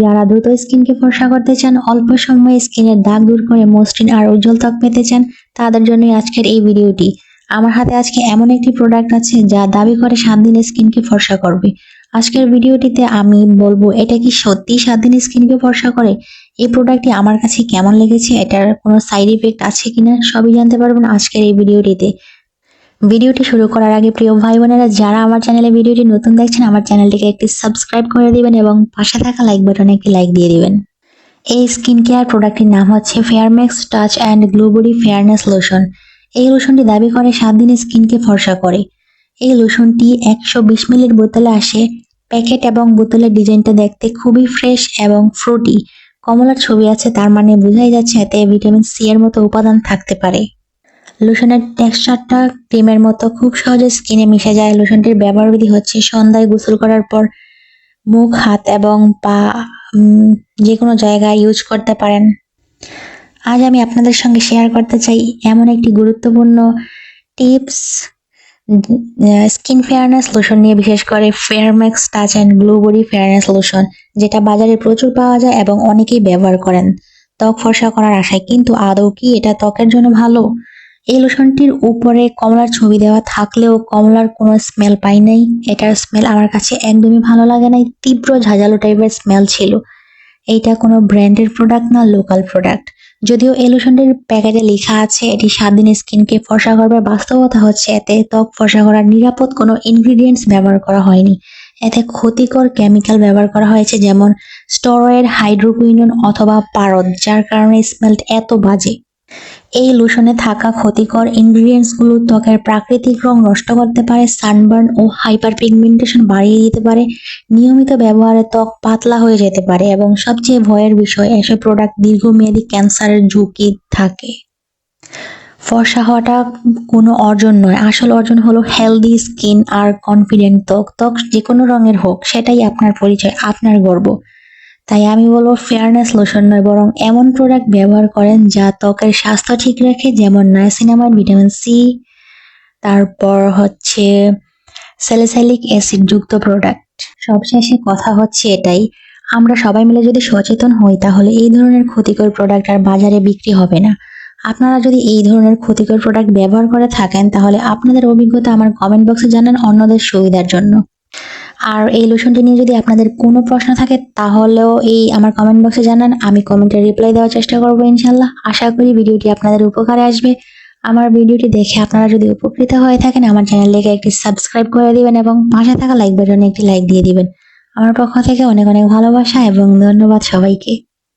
যারা দ্রুত স্কিনকে ফর্সা করতে চান, অল্প সময়ে স্কিনের দাগ দূর করে মসৃণ আর উজ্জ্বল ত্বক পেতে চান, তাদের জন্যই আজকের এই ভিডিওটি। আমার হাতে আজকে এমন একটি প্রোডাক্ট আছে যা দাবি করে সাত দিন স্কিনকে ফর্সা করবে। আজকের ভিডিওটিতে আমি বলব, এটা কি সত্যি সাত দিন স্কিনকে ফর্সা করে? এই প্রোডাক্টটি আমার কাছে কেমন লেগেছে? এটার কোনো সাইড ইফেক্ট আছে কিনা? সবই জানতে পারবেন আজকের এই ভিডিওটিতে। ভিডিওটি শুরু করার আগে প্রিয় ভাই বোনেরা, যারা আমার চ্যানেলে ভিডিওটি নতুন দেখছেন, আমার চ্যানেলটিকে একটি সাবস্ক্রাইব করে দিবেন এবং পাশে থাকা লাইক বাটনে একটি লাইক দিয়ে দিবেন। এই স্কিন কেয়ার প্রোডাক্টটির নাম হচ্ছে Fairmax touch and glow body fairness lotion এই লোশনটি দাবি করে, সাত দিনে স্কিনকে ফর্সা করে। এই লোশনটি একশো বিশ মিলির বোতলে আসে। প্যাকেট এবং বোতলের ডিজাইনটা দেখতে খুবই ফ্রেশ এবং ফ্রুটি কমলার ছবি আছে, তার মানে বোঝাই যাচ্ছে এতে ভিটামিন সি এর মতো উপাদান থাকতে পারে। লোশনের টেক্সচারটা ক্রিমের মতো খুব সহজে স্কিনে মিশে যায়। লোশনটির ব্যবহার বিধি হচ্ছে সন্ধ্যায় গোসল করার পর মুখ, হাত এবং পা যে কোনো জায়গায় ইউজ করতে পারেন। আজ আমি আপনাদের সঙ্গে শেয়ার করতে চাই এমন একটি গুরুত্বপূর্ণ টিপস স্কিন ফেয়ারনেস লোশন নিয়ে, বিশেষ করে Fairmax touch and glow body fairness lotion যেটা বাজারে প্রচুর পাওয়া যায় এবং অনেকেই ব্যবহার করেন। ত্বক ফর্সা করার আশায়, কিন্তু আদৌ কি এটা ত্বকের জন্য ভালো? এই লোশনটির উপরে কমলার ছবি দেওয়া থাকলেও কমলার কোনো স্মেল পাই নাই। এটার স্মেল আমার কাছে একদমই ভালো লাগে নাই। তীব্র ঝাঁঝালো টাইপের স্মেল ছিল। এইটা কোনো ব্র্যান্ডের প্রোডাক্ট না লোকাল প্রোডাক্ট যদিও এই লোশনটির প্যাকেটে লেখা আছে, এটি সাত দিন স্কিনকে ফর্সা করবে বাস্তবতা হচ্ছে এতে ত্বক ফর্সা করার নিরাপদ কোনো ইনগ্রিডিয়েন্টস ব্যবহার করা হয়নি। এতে ক্ষতিকর কেমিক্যাল ব্যবহার করা হয়েছে, যেমন স্টেরয়েড হাইড্রোকুইনন অথবা পারদ, যার কারণে স্মেল এত বাজে। এই লোশনে থাকা ক্ষতিকর ইনগ্রিডিয়েন্টসগুলো ত্বকের প্রাকৃতিক রং নষ্ট করতে পারে, সানবার্ন ও হাইপার পিগমেন্টেশন বাড়িয়ে দিতে পারে, নিয়মিত ব্যবহারে ত্বক পাতলা হয়ে যেতে পারে এবং সবচেয়ে ভয়ের বিষয়, এসব প্রোডাক্ট দীর্ঘমেয়াদী ক্যান্সারের ঝুঁকি থাকে। ফর্সা হওয়াটা কোনো অর্জন নয়, আসল অর্জন হলো হেলদি স্কিন আর কনফিডেন্ট ত্বক। ত্বক যে কোনো রঙের হোক, সেটাই আপনার পরিচয়, আপনার গর্ব। তাই আমি বলব ফেয়ারনেস লোশন নয়, বরং এমন প্রোডাক্ট ব্যবহার করেন যা ত্বকের স্বাস্থ্য ঠিক রাখে, যেমন নাইসিনামাইড ভিটামিন সি তারপর হচ্ছে স্যালিসাইলিক অ্যাসিড যুক্ত প্রোডাক্ট সবশেষে কথা হচ্ছে এটাই, আমরা সবাই মিলে যদি সচেতন হই, তাহলে এই ধরনের ক্ষতিকর প্রোডাক্ট আর বাজারে বিক্রি হবে না। আপনারা যদি এই ধরনের ক্ষতিকর প্রোডাক্ট ব্যবহার করে থাকেন, তাহলে আপনাদের অভিজ্ঞতা আমার কমেন্ট বক্সে জানান অন্যদের সুবিধার জন্য। আর এই লোশনটি নিয়ে যদি আপনাদের কোনো প্রশ্ন থাকে, তাহলেও এই আমার কমেন্ট বক্সে জানান। আমি কমেন্টে রিপ্লাই দেওয়ার চেষ্টা করব ইনশাল্লাহ আশা করি ভিডিওটি আপনাদের উপকারে আসবে। আমার ভিডিওটি দেখে আপনারা যদি উপকৃত হয়ে থাকেন, আমার চ্যানেলটিকে একটি সাবস্ক্রাইব করে দিবেন এবং পাশে থাকা লাইক বাটনে একটি লাইক দিয়ে দিবেন। আমার পক্ষ থেকে অনেক অনেক ভালোবাসা এবং ধন্যবাদ সবাইকে।